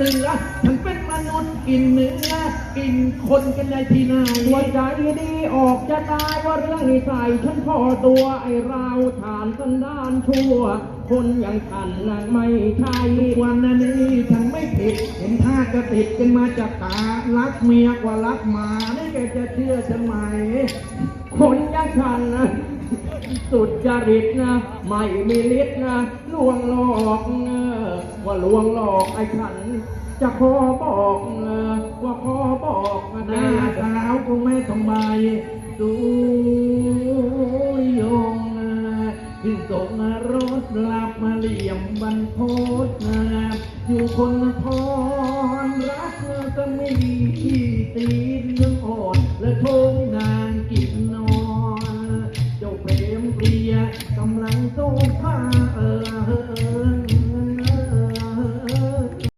เสือฉันเป็นมนุษย์กินเนื้อกินคนกันได้ที่ไหนหัวใจดีออกจะตายว่าเรื่องนิสัยฉันพอตัวไอ้เราฐานสันดานชั่ว คนอย่างฉันนะไม่ใช่วันนี้ฉันไม่ผิดเห็นท่าจะติดกันมาจากตารักเมียกว่ารักหมานี่แกจะเชื่อฉันไหมคนอย่างฉันนะสุดจริตนะ ไม่มีฤทธิ์นะลวงหลอกเออว่า ลวงหลอกไอ้ฉัน จะขอบอกว่าขอบอกหนะน้าสาวคงไม่ทำไมดูยงขึ้นส่งรถหลับมาเหลี่ยมบันโพสนะอยู่คนพรรักก็ไม่ดีที่ตี